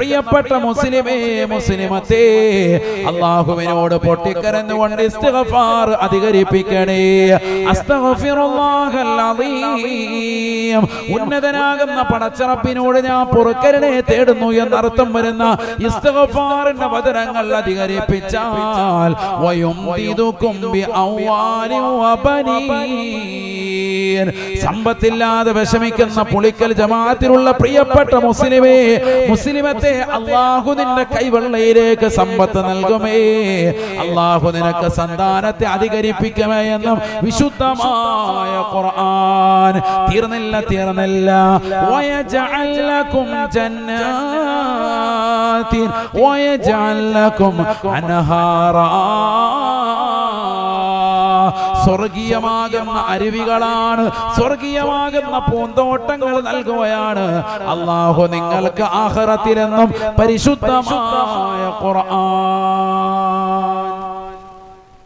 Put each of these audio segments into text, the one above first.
പ്രിയപ്പെട്ട മുസ്ലിമേ മുസ്ലിമത്തേ അള്ളാഹുവിനോട് പൊട്ടിക്കരഞ്ഞുകൊണ്ട് ഇസ്തിഗ്ഫാർ അധികരിപ്പിക്കണേ. അസ്തഗ്ഫിറുല്ലാഹൽ അലീം ഉന്നതനാകുന്ന പടച്ചറപ്പിനോട് ഞാൻ പൊറുക്കരനെ തേടുന്നു എന്നർത്ഥം വരുന്ന ഇസ്തിഗ്ഫാറിന്റെ വചനങ്ങൾ അധികരിപ്പിച്ചാൽ വയുംദിദുകും ബി ഔവാലിൻ വബനീൻ. സമ്പത്തില്ലാതെ വിഷമിക്കുന്ന പുളിക്കൽ ജമാഅത്തിലുള്ള പ്രിയപ്പെട്ട മുസ്ലിമേ മുസ്ലിമത്തെ അള്ളാഹു നിന്റെ കൈവെള്ളയിലേക്ക് സമ്പത്ത് നൽകുമേ. അള്ളാഹു നിനക്ക് സന്താനത്തെ അധികരിപ്പിക്കുമേ എന്നും വിശുദ്ധമായ ഖുർആൻ. തീർന്നില്ല തീർന്നില്ല. വയജഅൽ ലക്കും ജന്നാത്തിൻ അൻഹാറാ സ്വർഗീയമാകുന്ന അരുവികളാണ്. സ്വർഗീയമാകുന്ന പൂന്തോട്ടങ്ങൾ നൽകുകയാണ്. അള്ളാഹു നിങ്ങൾക്ക് ആഹ്റത്തിലെന്നും പരിശുദ്ധമായ ഖുർആൻ.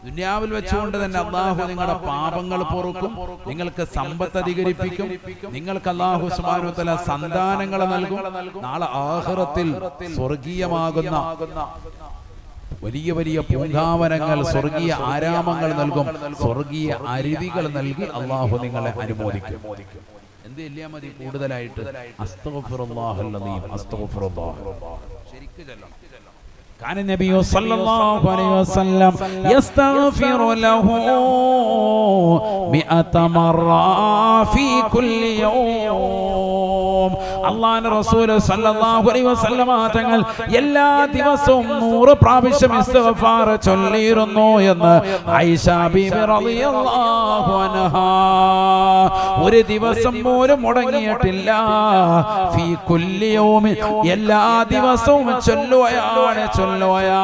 ദുനിയാവിൽ വെച്ചുകൊണ്ട് തന്നെ അള്ളാഹു നിങ്ങളുടെ പാപങ്ങൾ പൊറുക്കും. നിങ്ങൾക്ക് സമ്പത്ത് അധികരിപ്പിക്കും. നിങ്ങൾക്ക് അള്ളാഹു സുബാനുത്തല സന്താനങ്ങൾ നൽകും. നാളെ ആഹ്റത്തിൽ സ്വർഗീയമാകുന്ന വലിയ വലിയ പൂങ്കാവനങ്ങൾ സ്വർഗീയ ആരാമങ്ങൾ നൽകും സ്വർഗീയ അരുവികൾ നൽകി അള്ളാഹു നിങ്ങളെ അനുമോദിക്കും എന്ത് ഇല്ലാ മതി കൂടുതലായിട്ട് അസ്തഗ്ഫിറുല്ലാഹൽ അലീം അസ്തഗ്ഫിറുല്ലാഹ് ശരിക്കും ചെല്ലണം كان النبي صلى الله عليه وسلم يستغفر له مئة مرة في كل يوم അള്ളാഹ് സല്ലല്ലാഹു അലൈഹി വസല്ലമ തങ്ങൾ എല്ലാ ദിവസവും നൂറ് പ്രാവശ്യം ചൊല്ലിയിരുന്നു എന്ന് ബീബി റളിയല്ലാഹു അൻഹാ. ഒരു ദിവസം പോലും മുടങ്ങിയിട്ടില്ല. ഫീ എല്ലാ ദിവസവും ചൊല്ലുവയാണ് ചൊല്ലുവയാ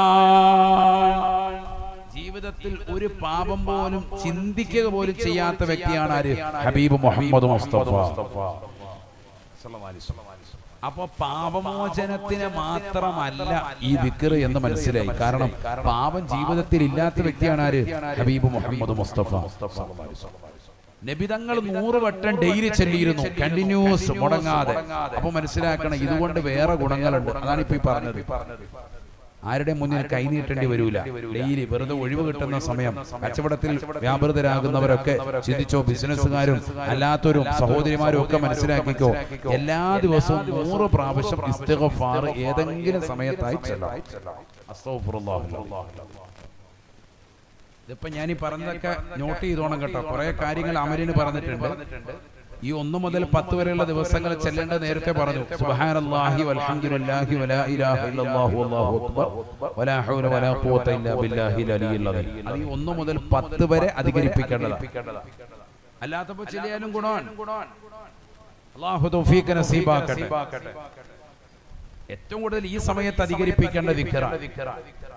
ജീവിതത്തിൽ ഒരു പാപം പോലും ചിന്തിക്കുക പോലും ചെയ്യാത്ത വ്യക്തിയാണ് ആര്? ഹബീബ് മുഹമ്മദ് മുസ്തഫ. അപ്പൊ പാപമോചനത്തിന് മാത്രമല്ല ഈ ദിക്കർ എന്ന് മനസ്സിലായി. കാരണം പാപം ജീവിതത്തിൽ ഇല്ലാത്ത വ്യക്തിയാണ് ആര്? ഹബീബ് മുഹമ്മദ് മുസ്തഫ. നബിതങ്ങൾ നൂറ് വട്ടം ഡെയിലി ചെല്ലിയിരുന്നു. കണ്ടിന്യൂസ് മുടങ്ങാതെ. അപ്പൊ മനസ്സിലാക്കണം ഇതുകൊണ്ട് വേറെ ഗുണങ്ങളുണ്ട്. അതാണ് ഇപ്പൊ ഈ പറഞ്ഞത്. ആരുടെ മുന്നിൽ കൈനീട്ടേണ്ടി വരൂല? ഡെയിലി വെറുതെ ഒഴിവ് കിട്ടുന്ന സമയം. കച്ചവടത്തിൽ വ്യാപൃതരാകുന്നവരൊക്കെ ചിന്തിച്ചോ ബിസിനസ്സുകാരും അല്ലാത്തവരും സഹോദരിമാരും ഒക്കെ മനസ്സിലാക്കിക്കോ എല്ലാ ദിവസവും നൂറ് പ്രാവശ്യം ഇസ്തിഗ്ഫാർ ഏതെങ്കിലും സമയത്തായി. ഇതിപ്പോ ഞാൻ ഈ പറഞ്ഞതൊക്കെ നോട്ട് ചെയ്തോണം കേട്ടോ. കുറെ കാര്യങ്ങൾ അമരിന് പറഞ്ഞിട്ടുണ്ട്. ഈ ഒന്നു മുതൽ പത്ത് വരെയുള്ള ദിവസങ്ങൾ ചെല്ലേണ്ട നേരത്തെ പറഞ്ഞു. സുബ്ഹാനല്ലാഹി വൽഹംദുലില്ലാഹി വലാ ഇലാഹ ഇല്ലല്ലാഹു അല്ലാഹു അക്ബർ. വലാ വലാ ഇല്ലാ ഒന്ന് മുതൽ പത്ത് വരെ അധികരിപ്പിക്കേണ്ടതാണ്. അല്ലാത്തപ്പോ ചെല്ലിയാലും ഗുണമാണ് അല്ലാഹു തൗഫീഖ് ഏറ്റവും കൂടുതൽ ഈ സമയത്ത് അധികരിപ്പിക്കേണ്ട അസ്തഗ്ഫിറുല്ലാഹല്ലദീം.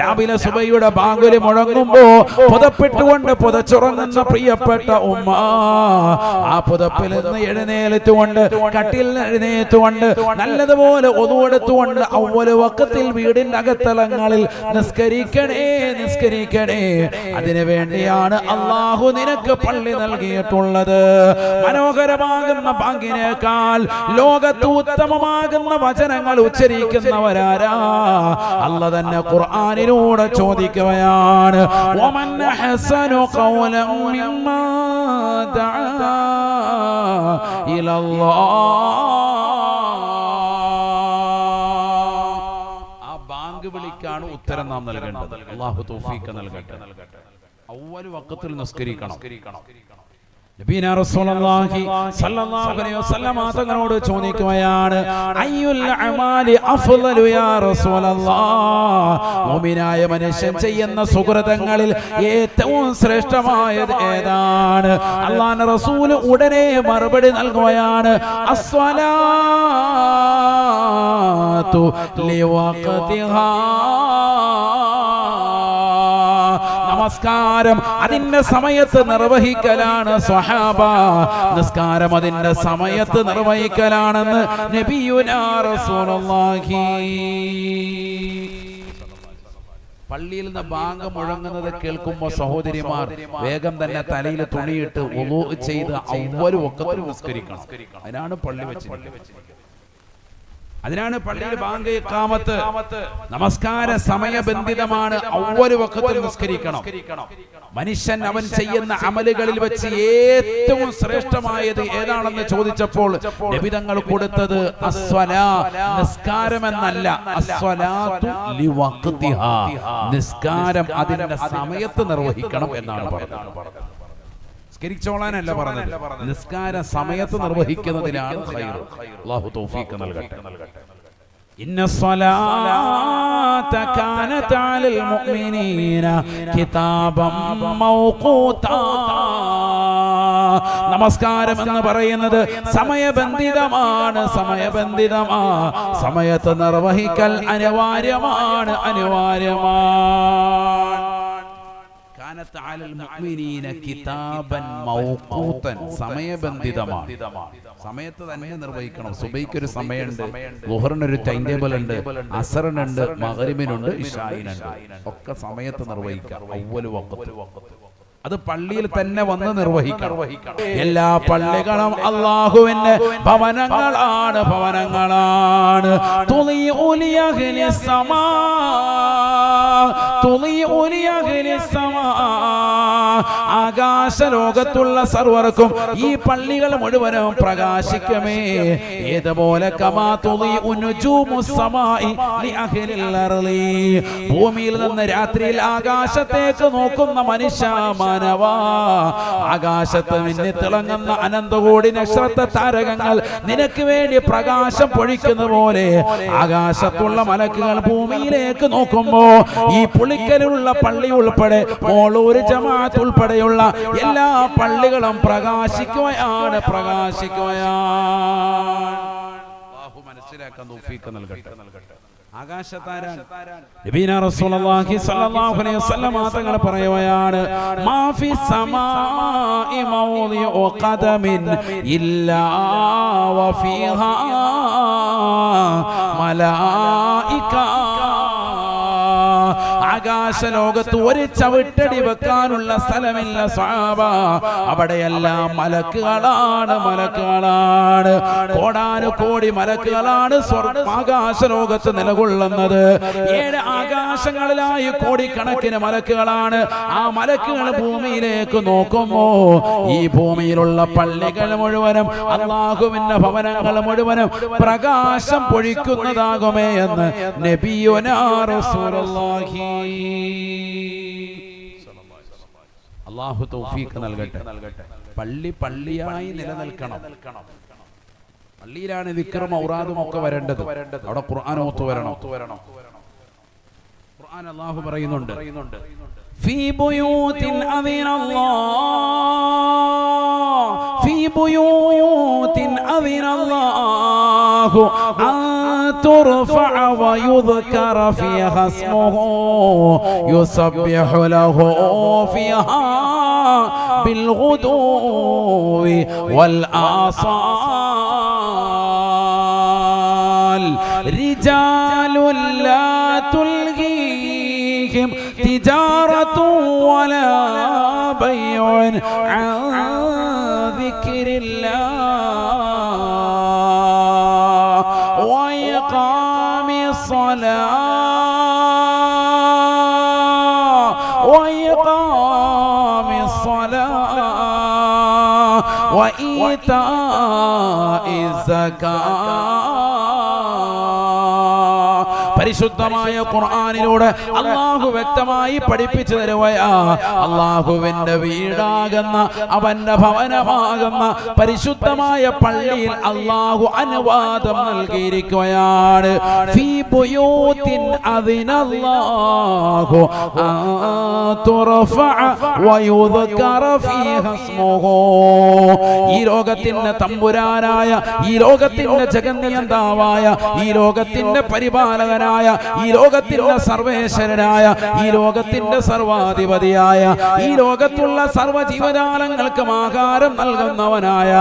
രാവിലെ സുബൈയുടെ ബാങ്കുലി മുഴങ്ങുമ്പോ പുതപ്പിട്ടുകൊണ്ട് പുതച്ചുറങ്ങുന്ന പ്രിയപ്പെട്ട ഉമ്മ. ആ പുതപ്പിൽ നിന്ന് എഴുന്നേലത്തുകൊണ്ട് കട്ടിൽ എഴുന്നേറ്റുകൊണ്ട് നല്ലതുപോലെ ഒതുവെടുത്തുകൊണ്ട് അവൽ വക്കത്തിൽ വീടിന്റെ അകത്തലങ്ങളിൽ നിസ്കരിക്കണേ നിസ്കരിക്കണേ അതിനു വേണ്ടിയാണ് അള്ളാഹു നിനക്ക് പള്ളി നൽകിയിട്ടുള്ളത്. മനോഹരമാകുന്ന ബാങ്കിനേക്കാൾ ലോകത്ത് ഉത്തമമാകുന്ന വചനങ്ങൾ ഉച്ചരിക്കുന്നവരാരാ? അല്ല തന്നെ ഖുർആാനിലൂടെ ചോദിക്കുകയാണ് വമൻ അഹ്സനു ഖൗലൻ മിമ്മാ ഇലല്ലാഹ് ആ ബാങ്ക് വിളിക്കാണ് ഉത്തരം നാം നൽകേണ്ടത്. അള്ളാഹു തൗഫീഖ് നൽകട്ടെ. അവൽ വക്കത്തിൽ നിസ്കരിക്കണം. തങ്ങളോട് ചോദിക്കുകയാണ് മനുഷ്യൻ ചെയ്യുന്ന സുഹൃതങ്ങളിൽ ഏറ്റവും ശ്രേഷ്ഠമായത് ഏതാണ്? അള്ളാൻ റസൂൽ ഉടനെ മറുപടി നൽകുകയാണ് അസ്വലാ നമസ്കാരം. അതിന്റെ സമയത്ത് നിർവഹിക്കലാണ് സ്വഹാബ. നിസ്കാരം അതിന്റെ സമയത്ത് നിർവഹിക്കലാണെന്ന് നബിയുനാ റസൂലുള്ളാഹി. പള്ളിയിൽ നിന്ന് ബാങ്ക് മുഴങ്ങുന്നത് കേൾക്കുമ്പോൾ സഹോദരിമാർ വേഗം തന്നെ തലയിൽ തുണിയിട്ട് ചെയ്ത് ഒക്കെ നിസ്കരിക്കണം. അതിനാണ് പള്ളി വെച്ച് അതിനാണ് പള്ളിയിൽ ബാങ്ക് നമസ്കാര സമയബന്ധിതമാണ് ഒവ്വൊരു വക്കത്തിൽ നിസ്കരിക്കണം. മനുഷ്യൻ അവൻ ചെയ്യുന്ന അമലുകളിൽ വെച്ച് ഏറ്റവും ശ്രേഷ്ഠമായത് ഏതാണെന്ന് ചോദിച്ചപ്പോൾ ലഭിതങ്ങൾ കൊടുത്തത് അസ്വലാ നിസ്കാരം എന്നല്ല നിസ്കാരം അതിന്റെ സമയത്ത് നിർവഹിക്കണം എന്നാണ് പറഞ്ഞത്. നിസ്കരിച്ചോളാനല്ല പറഞ്ഞത്. നിസ്കാര സമയത്ത് നിർവഹിക്കുന്നതിലാണ് തൗഫീഖ് നൽകട്ടെ. നമസ്കാരം എന്ന് പറയുന്നത് സമയബന്ധിതമാണ് സമയബന്ധിതമാ. സമയത്ത് നിർവഹിക്കൽ അനിവാര്യമാണ് അനിവാര്യമാണ് സമയബന്ധിതമാണ്. സമയത്ത് തന്നെ നിർവഹിക്കണം. സുബൈക്ക് ഒരു സമയമുണ്ട് ഗുഹറിനൊരു ടൈം ടേബിൾ ഉണ്ട് അസറിനുണ്ട് മകരിമിനുണ്ട് ഒക്കെ സമയത്ത് നിർവഹിക്കാം. അവ്വലു വഖത്ത്. അത് പള്ളിയിൽ തന്നെ വന്ന് നിർവഹിക്കണം. എല്ലാ പള്ളികളും അള്ളാഹുവിന്റെ ഭവനങ്ങളാണ്. ഭവനങ്ങളാണ്. തുളിഉ ലിയഹ്ലി സമാ. തുളി ലിയഹ്ലി സമാ. ആകാശ ലോകത്തുള്ള സർവർക്കും ഈ പള്ളികൾ മുഴുവനും പ്രകാശിക്കമേ. ഏതുപോലെ ഭൂമിയിൽ നിന്ന് രാത്രിയിൽ ആകാശത്തേക്ക് നോക്കുന്ന മനുഷ്യ മാനവാ. ആകാശത്ത് മിന്നി തിളങ്ങുന്ന അനന്തകോടി നക്ഷത്ര താരകങ്ങൾ നിനക്ക് വേണ്ടി പ്രകാശം പൊഴിക്കുന്ന പോലെ ആകാശത്തുള്ള മലക്കുകൾ ഭൂമിയിലേക്ക് നോക്കുമ്പോ ഈ പുളിക്കലുള്ള പള്ളി ഉൾപ്പെടെ മോളൂര് ജമാഅത്ത് ഉൾപ്പെടെയുള്ള എല്ലാ പള്ളികളും പ്രകാശിക്കുകയാണ് പ്രകാശിക്കുകയാണ്. മനസ്സിലാക്കാൻ നൽകട്ടെ. തങ്ങൾ പറയുകയാണ് ഇല്ലാ ആകാശ ലോകത്ത് ഒരു ചവിട്ടടി വെക്കാനുള്ള സ്ഥലമില്ല സ്വാബ അവിടെയെല്ലാം മലക്കുകളാണ് മലക്കുകളാണ്. കോടാനു കോടി മലക്കുകളാണ് സ്വർണ ആകാശ ലോകത്ത് നിലകൊള്ളുന്നത്. ഏഴ് ആകാശങ്ങളിലായി കോടിക്കണക്കിന് മലക്കുകളാണ്. ആ മലക്കുകൾ ഭൂമിയിലേക്ക് നോക്കുമോ? ഈ ഭൂമിയിലുള്ള പള്ളികൾ മുഴുവനും അള്ളാഹുവിന്റെ ഭവനങ്ങൾ മുഴുവനും പ്രകാശം പൊഴിക്കുന്നതാകുമേ എന്ന് നബിയുനാ റസൂലുള്ളാഹി അള്ളാഹു തൗഫീഖ് നൽകട്ടെ പള്ളി പള്ളിയായി നിലനിൽക്കണം പള്ളിയിലാണ് വിക്രം ഔറാദും ഒക്കെ വരേണ്ടത് അവിടെ ഖുർആൻ ഓത്തു വരണം ഖുർആൻ അള്ളാഹു പറയുന്നുണ്ട് في بيوت أذن الله في بيوت أذن الله أن ترفع ويذكر فيها اسمه يسبح له فيها بالغدو والآصال. رجال لا تلهيهم تجارة ولا بيع عن ذكر الله. وإيتاء الزكاة പരിശുദ്ധമായ ഖുർആാനിലൂടെ അള്ളാഹു വ്യക്തമായി പഠിപ്പിച്ചു തരുവയാ. അള്ളാഹുവിന്റെ വീടാകുന്ന അവന്റെ ഭവനമാകുന്ന പരിശുദ്ധമായ പള്ളിയിൽ അള്ളാഹു അനുവാദം നൽകിയിരിക്കുകയാണ്. ഈ ലോകത്തിന്റെ തമ്പുരാനായ ഈ ലോകത്തിന്റെ ജഗന്നിയന്താവായ ഈ ലോകത്തിന്റെ പരിപാലകനായ ഈ ലോകത്തിന്റെ സർവേശ്വരനായ ഈ ലോകത്തിന്റെ സർവാധിപതിയായ ഈ ലോകത്തുള്ള സർവ ജീവജാലങ്ങൾക്ക് ആഹാരം നൽകുന്നവനായ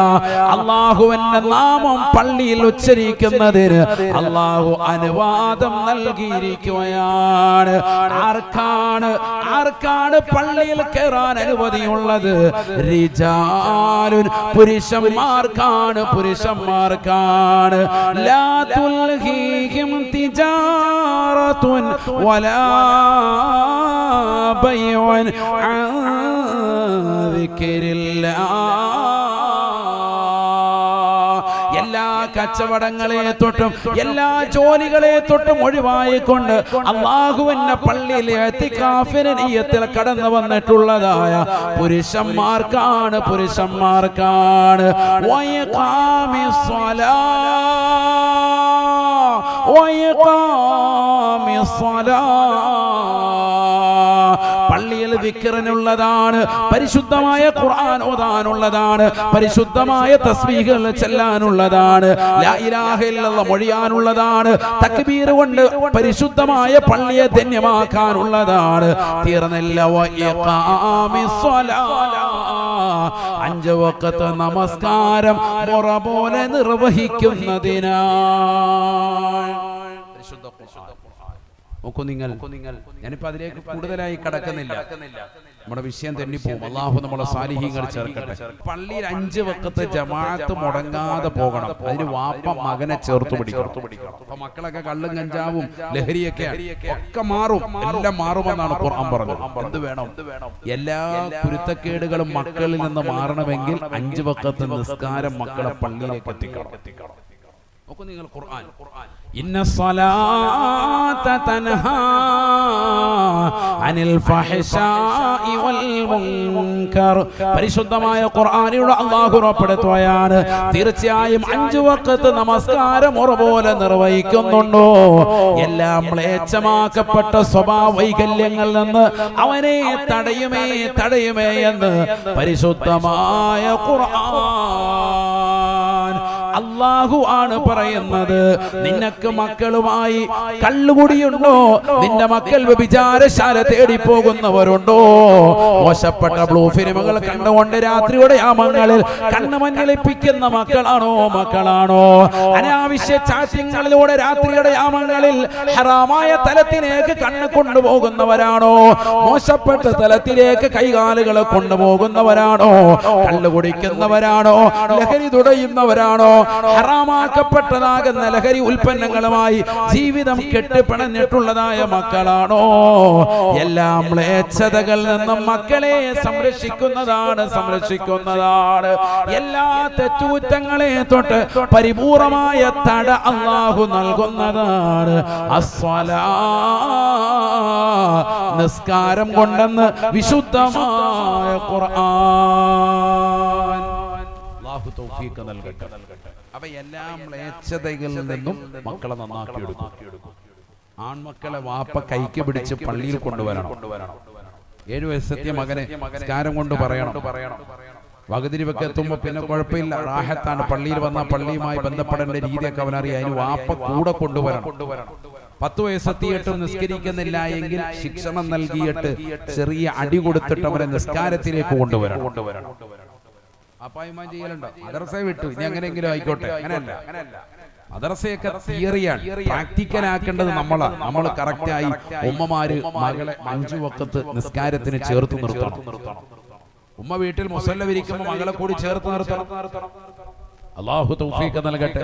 അള്ളാഹുവിന്റെ നാമം പള്ളിയിൽ ഉച്ചരിക്കുന്നതിന് അള്ളാഹു അനുവാദം നൽകിയിരിക്കുകയാണ്. ആർക്കാണ് ആർക്കാണ് പള്ളിയിൽ കയറാൻ അനുമതിയുള്ളത്? റിജാലുൻ പുരുഷന്മാർക്കാണ് പുരുഷന്മാർക്കാണ്. ലാ തുൽഹീഹിം തിജാറത്തുൻ ولا بيع عن ذكر എല്ലാ കച്ചവടങ്ങളെ തൊട്ടും എല്ലാ ജോലികളെ തൊട്ടും ഒഴിവായിക്കൊണ്ട് അള്ളാഹുവിന്റെ പള്ളിയിൽ എത്തിക്കാഫിനീയത്തിൽ കടന്നു വന്നിട്ടുള്ളതായ പുരുഷന്മാർക്കാണ് പുരുഷന്മാർക്കാണ് വയഖാമിസ് സ്വലാ. പള്ളിയിൽ വിക്കറിനുള്ളതാണ് പരിശുദ്ധമായ ഖുർആൻ ഓതാനുള്ളതാണ് പരിശുദ്ധമായ തസ്ബീഹുകൾ ചെല്ലാനുള്ളതാണ് മൊഴിയാനുള്ളതാണ് തക്ബീർ കൊണ്ട് പരിശുദ്ധമായ പള്ളിയെ ധന്യമാക്കാനുള്ളതാണ് തീർന്നില്ല. അഞ്ച് വക്കത്ത് നമസ്കാരം മുറ പോലെ നിർവഹിക്കുന്നതിനാ. നോക്കൂ നിങ്ങൾ. ഞാനിപ്പോ അതിലേക്ക് കൂടുതലായി കടക്കുന്നില്ല. നമ്മുടെ വിഷയം തെന്നിപ്പോവും. അള്ളാഹു നമ്മളെ സാലിഹ്യങ്ങൾ ചേർക്കട്ടെ. പള്ളിയിൽ അഞ്ച് വക്കത്ത് ജമാഅത്ത് മുടങ്ങാതെ പോകണം. അതിന് വാപ്പ മകനെ ചേർത്ത് പിടിക്കണം. അപ്പൊ മക്കളൊക്കെ കള്ളും കഞ്ചാവും ലഹരിയൊക്കെ ഒക്കെ മാറും. എല്ലാം മാറുമെന്നാണ് ഖുർആൻ പറഞ്ഞത്. എന്ത് വേണം? എല്ലാ കുരുത്തക്കേടുകളും മക്കളിൽ നിന്ന് മാറണമെങ്കിൽ അഞ്ച് വക്കത്ത് നിസ്കാരം മക്കളെ പള്ളിയിലേക്ക് എത്തിക്കണം. നോക്കൂ നിങ്ങൾ ഖുർആൻ. ഇന്ന സ്വലാത്ത തൻഹാ അനിൽ ഫഹ്ശാഇ വൽ മുൻകർ. പരിശുദ്ധമായ ഖുർആനിലൂടെ അല്ലാഹു ഉറപ്പെടുത്തുകയാണ്. തീർച്ചയായും അഞ്ചു വഖത്ത് നമസ്കാരം ഉറപോലെ നിർവഹിക്കുന്നുണ്ടോ? എല്ലാം മ്ലേച്ഛമാക്കപ്പെട്ട സ്വഭാവ വൈകല്യങ്ങളിൽ നിന്ന് അവനെ തടയുമേ തടയുമേ എന്ന് പരിശുദ്ധമായ ഖുർആൻ. അള്ളാഹു ആണ് പറയുന്നത്. നിനക്ക് മക്കളുമായി കള്ളുകുടിയുണ്ടോ? നിന്റെ മക്കൾ വിചാരശാല തേടി പോകുന്നവരുണ്ടോ മോശപ്പെട്ട ബ്ലൂ ഫിലിമുകൾ കണ്ടുകൊണ്ട് രാത്രിയുടെ യാമങ്ങളിൽ കണ്ണ് മഞ്ഞളിപ്പിക്കുന്ന മക്കളാണോ? മക്കളാണോ? അനാവശ്യ ചാറ്റിങ്ങളിലൂടെ രാത്രിയുടെ യാമങ്ങളിൽ ഹറാമായ തലത്തിലേക്ക് കണ്ണ് കൊണ്ടുപോകുന്നവരാണോ? മോശപ്പെട്ട തലത്തിലേക്ക് കൈകാലുകൾ കൊണ്ടുപോകുന്നവരാണോ? കള്ളു കുടിക്കുന്നവരാണോ ലഹരി തുടയുന്നവരാണോ? ഹറാമാക്കപ്പെട്ടതാകുന്ന ലഹരി ഉൽപ്പന്നങ്ങളുമായി ജീവിതം കെട്ടിപ്പണഞ്ഞിട്ടുള്ളതായ മക്കളാണോ? എല്ലാം മ്ലേച്ഛതകളിൽ നിന്നും മക്കളെ സംരക്ഷിക്കുന്നതാണ് സംരക്ഷിക്കുന്നതാണ് എല്ലാ തെറ്റുകുറ്റങ്ങളെ തൊട്ട് പരിപൂർണമായ തട അള്ളാഹു നൽകുന്നതാണ്. അസ്വലാ. നിസ്കാരം കൊണ്ടെന്ന് വിശുദ്ധമായ ഖുർആൻ. അള്ളാഹു തൗഫീഖ് നൽകട്ടെ. എല്ലാ മ്ലേച്ഛതകളിൽ നിന്നും മക്കളെ നന്നാക്കി എടുക്കും. ആൺമക്കളെ വാപ്പ കൈക്ക് പിടിച്ച് പള്ളിയിൽ കൊണ്ടുവരണം. ഏഴു വയസ്സത്തെ മകനെ സ്കാരം കൊണ്ട് പറയണം. വകതിരിവൊക്കെ എത്തുമ്പോ പിന്നെ കുഴപ്പമില്ല. റാഹത്താണ് പള്ളിയിൽ വന്ന പള്ളിയുമായി ബന്ധപ്പെടേണ്ട രീതിയൊക്കെ അവനറിയാം. അതിന് വാപ്പ കൂടെ കൊണ്ടുവരണം. പത്ത് വയസ്സെത്തിയിട്ടും നിസ്കരിക്കുന്നില്ല എങ്കിൽ ശിക്ഷണം നൽകിയിട്ട് ചെറിയ അടി കൊടുത്തിട്ട് അവരെ നിസ്കാരത്തിലേക്ക് കൊണ്ടുവരണം. കൊണ്ടുവരണം. അപ്പായ്മാൻ ചെയ്യലുണ്ടോ? മദർസ വിട്ടു. ഇനി എങ്ങനെയെങ്കിലും ആയിക്കോട്ടെ. അങ്ങനെയല്ല. മദർസയൊക്കെ തിയറിയാണ് പ്രാക്ടിക്കൽ ആക്കേണ്ടത് നമ്മളാ. നമ്മൾ കറക്റ്റായി ഉമ്മമാര് മകളെ അഞ്ചു വക്കത്ത് നിസ്കാരത്തിന് ചേർത്ത് നിർത്തണം. ഉമ്മ വീട്ടിൽ മുസല്ല വിരിക്കുമ്പോ മകളെ കൂടി ചേർത്ത് നിർത്തണം. അള്ളാഹു തൗഫീഖ് നൽകട്ടെ.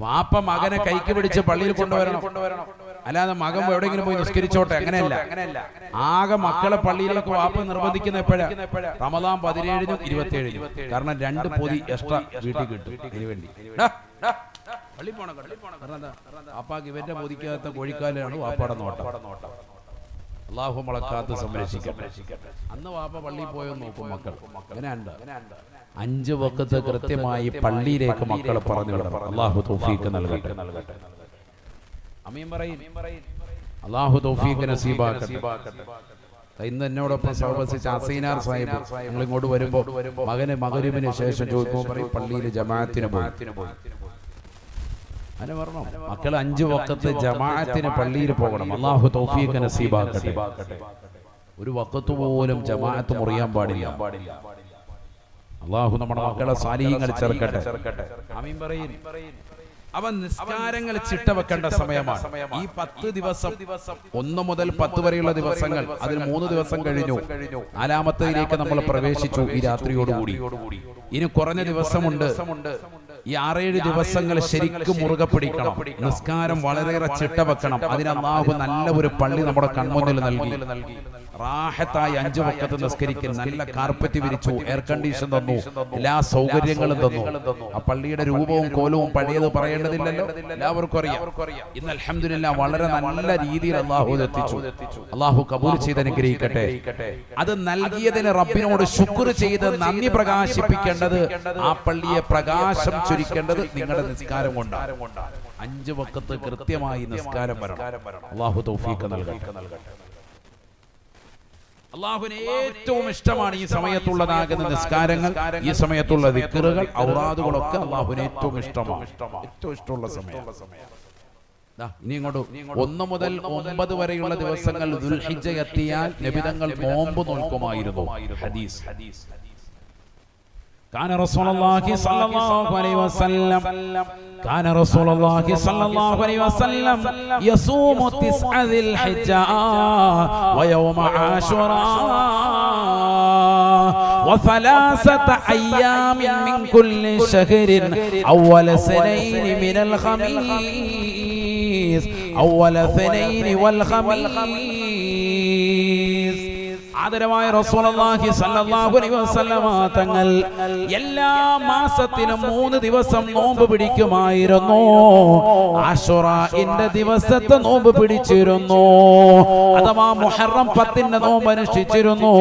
വാപ്പ മകനെ കൈക്ക് പിടിച്ച് പള്ളിയിൽ കൊണ്ടുവരണം. കൊണ്ടുവരണം. അല്ലാതെ മകൻ എവിടെയെങ്കിലും പോയി നിസ്കരിച്ചോട്ടെ? അങ്ങനെയല്ല. ആകെ മക്കളെ പള്ളിയിലേക്ക് വാപ്പ് നിർബന്ധിക്കുന്ന എപ്പോഴാ? റമദാൻ പതിനേഴിനും ഇരുപത്തിയേഴിനും കാരണം രണ്ട് പൊതി എക്സ്ട്രാ വീട്ടിൽ കിട്ടും. ഇതിനു വേണ്ടി പള്ളി പോണം. കാരണം എന്താ? ഇവന്റെ പൊതിക്കാത്ത കോഴിക്കാലാണ് വാപ്പാടെ നോട്ടം. അള്ളാഹു മുളക്കാത്ത് സംരക്ഷിക്കട്ടെ. അന്ന് വാപ്പ പള്ളിയിൽ പോയോ നോക്കും മക്കൾ അങ്ങനെയുണ്ട് അഞ്ച് വക്കത്ത് കൃത്യമായി പള്ളിയിലേക്ക് മക്കളെ പറഞ്ഞു വിടണം. അള്ളാഹു നൽകട്ടെ. നൽകട്ടെ. അമീൻ പറയും. അള്ളാഹു തൗഫീഖ് നസീബാക്കട്ടെ. ഇന്ന് എന്നോടൊപ്പം സഹവസിച്ച അസീനാർ സാഹിബ് ഞങ്ങൾ ഇങ്ങോട്ട് വരുമ്പോൾ മകന് മകരുവിന് ശേഷം ചോദിക്കുമ്പോൾ പറയും പള്ളിയിൽ ജമാഅത്തിന് പോയി. അങ്ങനെ പറഞ്ഞു? മക്കൾ അഞ്ചു വക്കത്ത് ജമാഅത്തിന് പള്ളിയിൽ പോകണം. അള്ളാഹു തൗഫീഖ് നസീബാക്കട്ടെ. ഒരു വക്കത്ത് പോലും ജമാഅത്ത് മുറിയാൻ പാടില്ല. അള്ളാഹു നമ്മുടെ മക്കളെ സാലിഹ്യങ്ങൾ ചേർക്കട്ടെ ആമീൻ പറയും. അവൻ നിസ്കാരങ്ങൾ ചിട്ട വെക്കേണ്ട സമയമാണ്. ഈ പത്ത് ദിവസം ഒന്ന് മുതൽ പത്ത് വരെയുള്ള ദിവസങ്ങൾ. അതിൽ മൂന്ന് ദിവസം കഴിഞ്ഞു. നാലാമത്തേതിലേക്ക് നമ്മൾ പ്രവേശിച്ചു ഈ രാത്രിയോടുകൂടി. ഇനി കുറഞ്ഞ ദിവസമുണ്ട്. ഈ ആറേഴ് ദിവസങ്ങൾ ശരിക്കും മുറുകെ പിടിക്കണം. നിസ്കാരം വളരെയേറെ ചിട്ട വെക്കണം അതിന് അള്ളാഹു നല്ല ഒരു പള്ളി നമ്മുടെ കൺമുന്നിൽ നൽകി. റാഹത്തായി അഞ്ചു വക്കത്ത് നിസ്കരിക്കും നല്ല കാർപ്പറ്റ് വിരിച്ചു എയർ കണ്ടീഷൻ തന്നു എല്ലാ സൗകര്യങ്ങളും തന്നു. ആ പള്ളിയുടെ രൂപവും കോലവും പഴയത് പറയേണ്ടതില്ലല്ലോ എല്ലാവർക്കും അറിയാം. ഇന്ന് അലഹമില്ല വളരെ നല്ല രീതിയിൽ അള്ളാഹു എത്തിച്ചു. അള്ളാഹു കബൂൽ ചെയ്ത് അനുഗ്രഹിക്കട്ടെ അത് നൽകിയതിന് റബ്ബിനോട് ശുക്ർ ചെയ്ത് നന്ദി പ്രകാശിപ്പിക്കേണ്ടത് ആ പള്ളിയെ പ്രകാശം ചുരിക്കേണ്ടത് നിങ്ങളുടെ നിസ്കാരം കൊണ്ടാണ്. അഞ്ചു വക്കത്ത് കൃത്യമായി നിസ്കാരം വരണം. അള്ളാഹു തൗഫീഖ് നൽകട്ടെ. അള്ളാഹുവിന് ഏറ്റവും ഇഷ്ടമാണ് ഈ സമയത്തുള്ളതാകുന്ന നിസ്കാരങ്ങൾ. ഈ സമയത്തുള്ള ദിക്കറുകൾ ഔറാദുകളൊക്കെ അള്ളാഹുവിന് ഏറ്റവും ഇഷ്ടമാണ്. ഏറ്റവും ഇഷ്ടമുള്ള സമയം. ഇനി ഇങ്ങോട്ട് ഒന്ന് മുതൽ ഒമ്പത് വരെയുള്ള ദിവസങ്ങൾ എത്തിയാൽ നബിതങ്ങൾ നോമ്പ് നോക്കുമായിരുന്നു ഹദീസ്. كان رسول الله صلى الله عليه وسلم كان رسول الله صلى الله عليه وسلم يصوم تسع ذي الحجة ويوم عاشوراء وثلاثة أيام من كل شهر أول سنين من الخميس أول اثنين والخميس. ആദരവായ റസൂലുള്ളാഹി സ്വല്ലല്ലാഹു അലൈഹി വസല്ലമ തങ്ങൾ എല്ലാ മാസത്തിലും മൂന്ന് ദിവസം നോമ്പ് പിടിക്കുമായിരുന്നു. ആശുറയിന്റെ ദിവസത്തെ നോമ്പ് പിടിച്ചിരുന്നു. അഥവാ മുഹറം പത്തിന്റെ നോമ്പ് അനുഷ്ഠിച്ചിരുന്നു.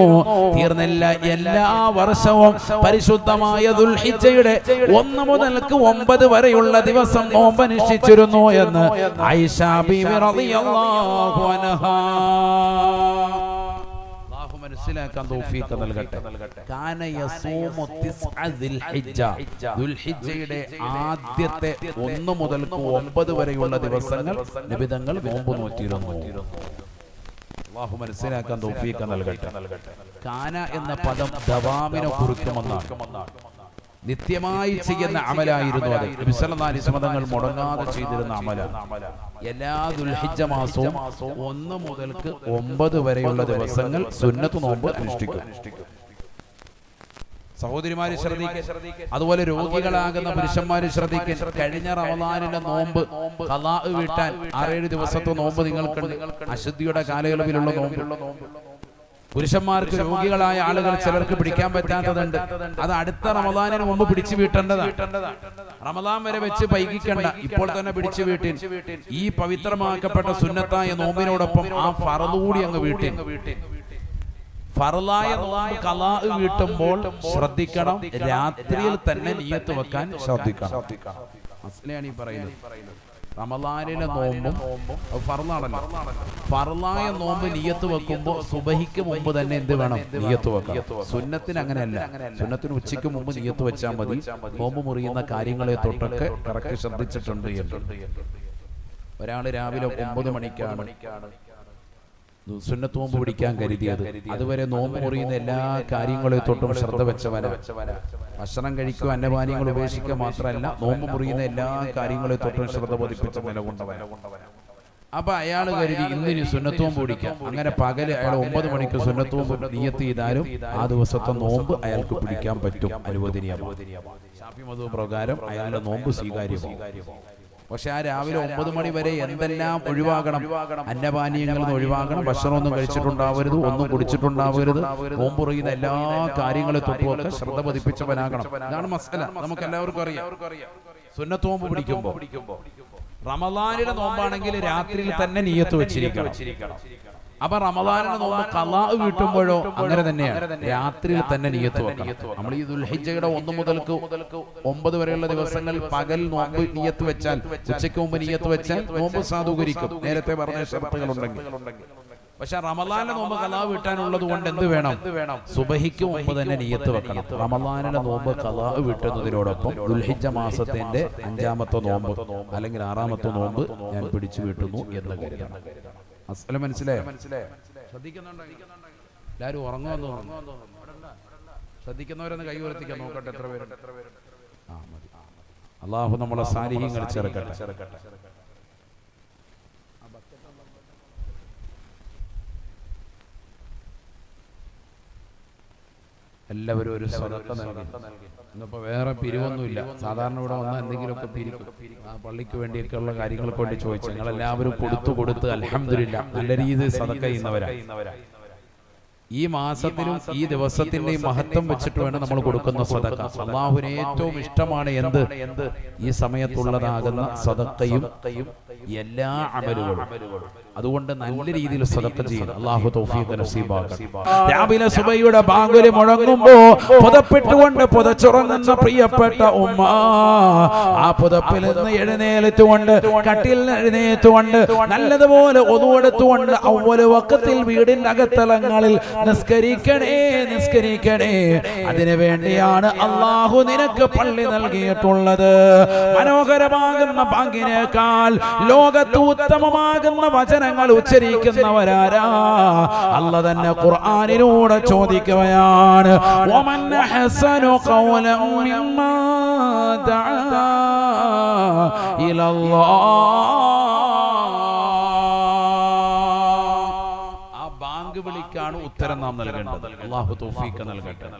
തീർന്നില്ല എല്ലാ വർഷവും പരിശുദ്ധമായ ദുൽഹിജ്ജയുടെ ഒന്ന് മുതൽക്ക് ഒമ്പത് വരെയുള്ള ദിവസം നോമ്പ് അനുഷ്ഠിച്ചിരുന്നു എന്ന് ആയിഷ ബീവി റളിയല്ലാഹു അൻഹാ. മനസ്സിലാക്കാൻ തൗഫീഖ് നൽകട്ടെ. കാന യസൂമു തിസ്അ ദിൽഹിജ്ജ. ദുൽഹിജ്ജയുടെ ആദ്യത്തെ ഒന്ന് മുതൽ ഒമ്പത് വരെയുള്ള ദിവസങ്ങൾ നിബിതങ്ങൾ നോമ്പ് നോറ്റിരുന്നു അള്ളാഹു മനസ്സിലാക്കാൻ തൗഫീഖ് നൽകട്ടെ. കാന എന്ന പദം ദവാമിനെ കുറിക്കുമെന്നാണ്. നിത്യമായി ചെയ്യുന്ന അമലായിരുന്നു അത്. വിശ്രമതങ്ങൾ മുടങ്ങാതെ ചെയ്തിരുന്ന അമല എല്ലാ ദുൽഹിജ മാസവും ഒന്ന് മുതൽക്ക് ഒമ്പത് വരെയുള്ള ദിവസങ്ങൾ സുന്നത്ത് നോമ്പ് അനുഷ്ഠിക്കും. സഹോദരിമാര് ശ്രദ്ധിക്കുക അതുപോലെ രോഗികളാകുന്ന പുരുഷന്മാര് ശ്രദ്ധിക്കുക കഴിഞ്ഞ റമദാനിന്റെ നോമ്പ് കലാ വീട്ടാൻ ആറേഴ് ദിവസത്തെ നോമ്പ് നിങ്ങൾക്കുണ്ട്. അശുദ്ധിയുടെ കാലയളവിലുള്ള നോമ്പ്. പുരുഷന്മാർക്ക് രോഗികളായ ആളുകൾ ചിലർക്ക് പിടിക്കാൻ പറ്റാത്തതുണ്ട്. അത് അടുത്ത റമദാനിന് മുമ്പ് പിടിച്ചു വീട്ടേണ്ടതാണ്. റമദാൻ വരെ വെച്ച് പൈകിക്കണ്ട ഇപ്പോൾ തന്നെ പിടിച്ചു വീട്ടിൻ. ഈ പവിത്രമാക്കപ്പെട്ട സുന്നത്തായ നോമ്പിനോടൊപ്പം ആ ഫറദൂടി അങ്ങ് വീട്ടിൻ. ഫറലായ നോമ്പ് കലാ വീട്ടുമ്പോൾ ശ്രദ്ധിക്കണം. രാത്രിയിൽ തന്നെ നീയത്ത് വെക്കാൻ ശ്രദ്ധിക്കണം. മനസ്സിലാണ് ഈ പറയുന്നത്. റമദാനിലെ നോമ്പും ഫർലാണല്ലോ ഫർലായ നോമ്പ് നീയത്ത് വെക്കുമ്പോൾ സുബഹിക്ക് മുമ്പ് തന്നെ എന്ത് വേണം? നീയത്ത് വെക്കാം സുന്നത്തിന് അങ്ങനെയല്ല. സുന്നത്തിന് ഉച്ചയ്ക്ക് മുമ്പ് നീയത്ത് വെച്ചാൽ മതി. നോമ്പ് മുറിയുന്ന കാര്യങ്ങളെ തൊട്ടൊക്കെ കറക്റ്റ് ശ്രദ്ധിച്ചിട്ടുണ്ട് ഒരാൾ രാവിലെ ഒമ്പത് മണിക്കാണ്. സുന്നത്ത് നോമ്പ് പിടിക്കാൻ കരുതിയത് അതുവരെ നോമ്പ് മുറിയുന്ന എല്ലാ കാര്യങ്ങളെ തൊട്ടും ശ്രദ്ധ വെച്ചവന ഭക്ഷണം കഴിക്കുക അന്നപാനീയങ്ങൾ ഉപേക്ഷിക്കുക മാത്രമല്ല നോമ്പ് മുറിയുന്ന എല്ലാ കാര്യങ്ങളെ തൊട്ടും ശ്രദ്ധ പതിപ്പിച്ച നിലകൊണ്ടവന അപ്പൊ അയാൾ കരുതി ഇന്നിനി സുന്നത്ത് നോമ്പ് പിടിക്കാം. അങ്ങനെ പകൽ അയാൾ ഒമ്പത് മണിക്ക് സുന്നത്ത് നോമ്പ് നിയത്ത് ചെയ്താലും ആ ദിവസത്തെ നോമ്പ് അയാൾക്ക് പിടിക്കാൻ പറ്റും. അനുവദനീയമാണ്. പ്രകാരം അയാളുടെ നോമ്പ് സ്വീകാര്യമാണ് പക്ഷെ ആ രാവിലെ ഒമ്പത് മണി വരെ എന്തെല്ലാം ഒഴിവാകണം? അന്നപാനീയങ്ങളിൽ ഒഴിവാക്കണം ഒഴിവാകണം ഭക്ഷണമൊന്നും കഴിച്ചിട്ടുണ്ടാവരുത് ഒന്നും കുടിച്ചിട്ടുണ്ടാവരുത് നോമ്പുറിയുന്ന എല്ലാ കാര്യങ്ങളെ തൊട്ടുമൊക്കെ ശ്രദ്ധ പതിപ്പിച്ചവനാകണം. ഇതാണ് മസല നമുക്ക് എല്ലാവർക്കും അറിയാം. സുന്നത്തോമ്പ് പിടിക്കുമ്പോ റമദാനിലെ നോമ്പാണെങ്കിൽ രാത്രിയിൽ തന്നെ നീയത്ത് വെച്ചിരിക്കണം. അപ്പൊ റമദാനെ നോമ്പ് കലാ വീട്ടുമ്പോഴോ അങ്ങനെ തന്നെയാണ് രാത്രിയിൽ തന്നെ നീയത്ത് വെക്കണം. നമ്മൾ ഈ ദുൽഹിജയുടെ ഒന്ന് മുതൽക്ക് ഒമ്പത് വരെയുള്ള ദിവസങ്ങൾ പകൽ നോമ്പ് നീയത്ത് വെച്ചാൽ ഉച്ചയ്ക്ക് മുമ്പ് നീയത്ത് വെച്ചാൽ നോമ്പ് സാധൂകരിക്കും. നേരത്തെ പറഞ്ഞ ഷർത്തുകൾ ഉണ്ടെങ്കിൽ പക്ഷെ റമദാനെ നോമ്പ് കലാ വീട്ടാനുള്ളത് കൊണ്ട് എന്ത് വേണം. സുബഹിക്ക് മുമ്പ് തന്നെ നീയത്ത് വെക്കണം. റമദാനെ നോമ്പ് കലാ വീട്ടുന്നതിനോടൊപ്പം ദുൽഹിജ മാസത്തിന്റെ അഞ്ചാമത്തെ നോമ്പ് അല്ലെങ്കിൽ ആറാമത്തെ നോമ്പ് ഞാൻ പിടിച്ചു വീട്ടുന്നു എന്ന് കരുതണം. അസല മനസ്സിലായോ? ശ്രദ്ധിക്കുന്നുണ്ടോ? എല്ലാവരും ഉറങ്ങുമെന്ന് തോന്നുന്നു. ശ്രദ്ധിക്കുന്നവരൊന്ന് കൈ ഉയർത്തിക്കാൻ നോക്കട്ടെ എത്ര പേരുണ്ട്. ആ മതി. അള്ളാഹു നമ്മളെ സാന്നിധ്യങ്ങൾ ചേർക്കട്ടെ എല്ലാവരും ഒരു സ്വതത്വം നൽകി. ഇന്നിപ്പോ വേറെ പിരിവൊന്നുമില്ല. സാധാരണ ഇവിടെ വന്നാൽ എന്തെങ്കിലുമൊക്കെ പിരിക്കും. ആ പള്ളിക്ക് വേണ്ടിയൊക്കെ ഉള്ള കാര്യങ്ങൾക്ക് വേണ്ടി ചോദിച്ചു നിങ്ങൾ എല്ലാവരും കൊടുത്തു കൊടുത്ത് അലഹമില്ല നല്ല രീതിയിൽ സതക്ക ചെയ്യുന്നവരാ. ഈ മാസത്തിലും ഈ ദിവസത്തിന്റെയും മഹത്വം വെച്ചിട്ട് വേണം നമ്മൾ കൊടുക്കുന്ന സദക്ക. അള്ളാഹുവിന് ഏറ്റവും ഇഷ്ടമാണ് എന്ത്? ഈ സമയത്തുള്ളതാകുന്ന സദക്കയും എല്ലാ അമലുകളും. അതുകൊണ്ട് നല്ല രീതിയിൽ സദക്ക ചെയ്യുന്നു അള്ളാഹു തൗഫീഖ് രാവിലെ സുബൈയുടെ ബാങ്കുലി മുഴങ്ങുമ്പോ പുതപ്പിട്ടുകൊണ്ട് പുതച്ചുറങ്ങുന്ന പ്രിയപ്പെട്ട ഉമ്മ. ആ പുതപ്പിൽ നിന്ന് എഴുന്നേൽത്തുകൊണ്ട് കട്ടിൽ എഴുന്നേറ്റുകൊണ്ട് നല്ലതുപോലെ ഒതുവെടുത്തുകൊണ്ട് അവൽ വക്കത്തിൽ വീടിന്റെ അകത്തലങ്ങളിൽ നിസ്കരിക്കണേ നിസ്കരിക്കണേ അതിനു വേണ്ടിയാണ് അള്ളാഹു നിനക്ക് പള്ളി നൽകിയിട്ടുള്ളത്. മനോഹരമാകുന്ന ബാങ്കിനേക്കാൾ ലോകത്ത് ഉത്തമമാകുന്ന വചനങ്ങൾ ഉച്ചരിക്കുന്നവരാരാ? അല്ല തന്നെ ഖുർആാനിലൂടെ ചോദിക്കുകയാണ്. ഒമൻ ഹസനു ഖൗലം മിമ്മാ ദഅ ഇലല്ലാഹ് ആ ബാങ്ക് വിളിക്കാണ് ഉത്തരം നാം നൽകേണ്ടത്. അള്ളാഹു തൗഫീഖ് നൽകട്ടെ.